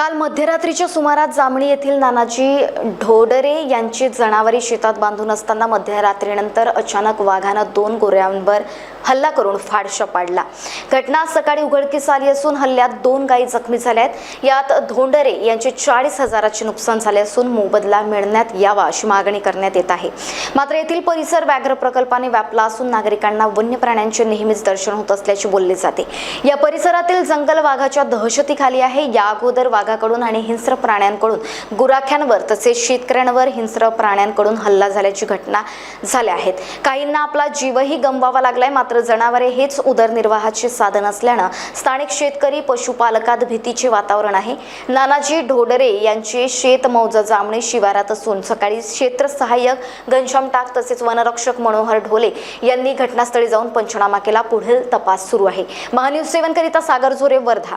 काल मध्यरात्रीच्या सुमारात जांभळी येथील नानाजी ढोडरे यांची जनावरे शेतात बांधून असताना मध्यरात्रीनंतर अचानक वाघानं दोन गोऱ्यांवर हल्ला करून फाडशा पाडला. घटना सकाळी उघडकीस आली असून हल्ल्यात दोन गायी जखमी झाल्या आहेत. यात धोंडरे यांचे चाळीस हजाराचे नुकसान झाले असून मोबदला मिळण्यात यावा अशी मागणी करण्यात येत आहे. मात्र येथील परिसर व्याघ्र प्रकल्पाने व्यापला असून नागरिकांना वन्य प्राण्यांचे नेहमीच दर्शन होत असल्याचे बोलले जाते. या परिसरातील जंगल वाघाच्या दहशतीखाली आहे. या अगोदर वाघाकडून आणि हिंस्र प्राण्यांकडून गुराख्यांवर तसेच शेतकऱ्यांवर हिंस्र प्राण्यांकडून हल्ला झाल्याची घटना झाल्या आहेत. काहींना आपला जीवही गमवावा लागलाय. मात्र जनावरे हेच उदरनिर्वाहाचे साधन असल्यानं स्थानिक शेतकरी पशुपालकात भीतीचे वातावरण आहे. नानाजी ढोडरे यांचे शेत मौज जामणे शिवारात असून सकाळी क्षेत्र सहाय्यक घनश्याम टाक तसेच वनरक्षक मनोहर ढोले यांनी घटनास्थळी जाऊन पंचनामा केला. पुढील तपास सुरू आहे. महान्यूज सेवन करिता Sagar Jhore Wardha.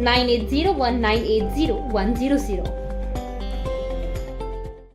9801980100